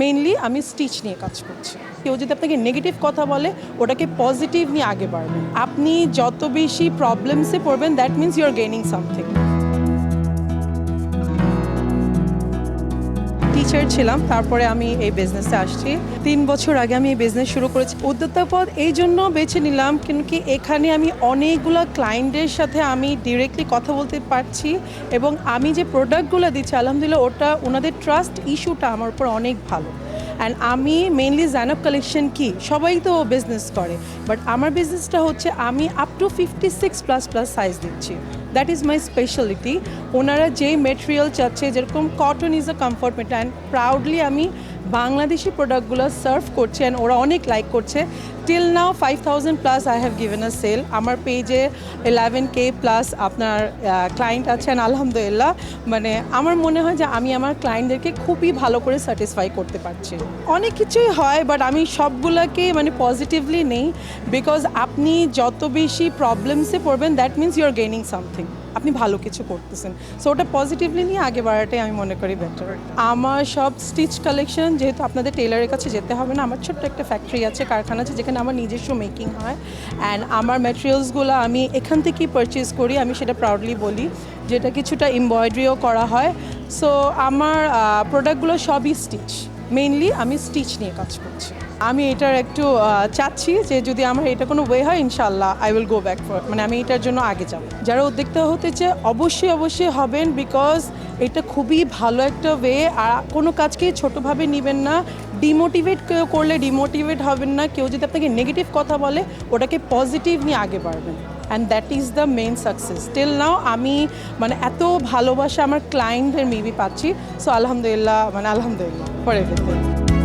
Mainly আমি stitch নিয়ে কাজ করছি। কেউ যদি আপনাকে নেগেটিভ কথা বলে, ওটাকে পজিটিভ নিয়ে আগে বাড়বে আপনি যত বেশি প্রবলেমসে পড়বেন that means you are gaining something teacher ছিলাম, তারপরে আমি এই বিজনেসে আসছি। তিন বছর আগে আমি এই বিজনেস শুরু করেছি। উদ্যোক্তা পদ এই জন্য বেছে নিলাম কিন্তু কি এখানে আমি অনেকগুলো ক্লায়েন্টের সাথে আমি ডিরেক্টলি কথা বলতে পারছি এবং আমি যে প্রোডাক্টগুলো দিচ্ছি, আলহামদুলিল্লাহ ওটা, ওনাদের ট্রাস্ট ইস্যুটা আমার উপর অনেক ভালো। অ্যান্ড আমি মেইনলি জানাব কালেকশন কি? সবাই তো বিজনেস করে। বাট আমার বিজনেসটা হচ্ছে আমি up to fifty six plus plus size দিচ্ছি। দ্যাট ইজ মাই স্পেশালিটি ওনারা যেই মেটেরিয়াল চাচ্ছে, যেরকম cotton is a comfort matter and proudly আমি বাংলাদেশি প্রোডাক্টগুলো সার্ভ করছে অ্যান্ড ওরা অনেক লাইক করছে। Till now five thousand plus I have given a sale আমার পেজে ইলেভেন কে প্লাস আপনার ক্লায়েন্ট আছেন আলহামদুলিল্লাহ মানে আমার মনে হয় যে আমি আমার ক্লায়েন্টদেরকে খুবই ভালো করে স্যাটিসফাই করতে পারছি অনেক কিছুই হয় বাট আমি সবগুলোকে মানে পজিটিভলি নেই বিকজ আপনি যত বেশি প্রবলেমসে পড়বেন that means you are gaining something আপনি ভালো কিছু করতেছেন সো ওটা পজিটিভলি নিয়ে আগে বাড়াটাই আমি মনে করি বেটার আমার সব স্টিচ কালেকশন যেহেতু আপনাদের টেলারের কাছে যেতে হবে না আমার ছোট্ট একটা ফ্যাক্টরি আছে কারখানা আছে যেখানে আমার নিজস্ব মেকিং হয় অ্যান্ড আমার ম্যাটেরিয়ালসগুলো আমি এখান থেকেই পারচেজ করি, আমি সেটা প্রাউডলি বলি, যেটা কিছুটা এমব্রয়ডারিও করা হয়। সো আমার প্রোডাক্টগুলো সবই স্টিচ মেইনলি আমি স্টিচ নিয়ে কাজ করছি। আমি এটার একটু চাচ্ছি যে যদি আমার এটা কোনো ওয়ে হয় ইনশাল্লাহ I will go back for মানে আমি এটার জন্য আগে যাব। যারা উদ্যোক্তা হতে চায়, অবশ্যই অবশ্যই হবেন বিকজ এটা খুবই ভালো একটা ওয়ে আর কোনো কাজকে ছোটোভাবে নেবেন না। ডিমোটিভেট করলে ডিমোটিভেট হবেন না। কেউ যদি আপনাকে নেগেটিভ কথা বলে, ওটাকে পজিটিভ নিয়ে আগে বাড়বেন। And that is the main success till now আমি মানে এত ভালোবাসা আমার ক্লায়েন্টদের মেবি পাচ্ছি। সো আলহামদুলিল্লাহ মানে আলহামদুলিল্লাহ ফর এভরিথিং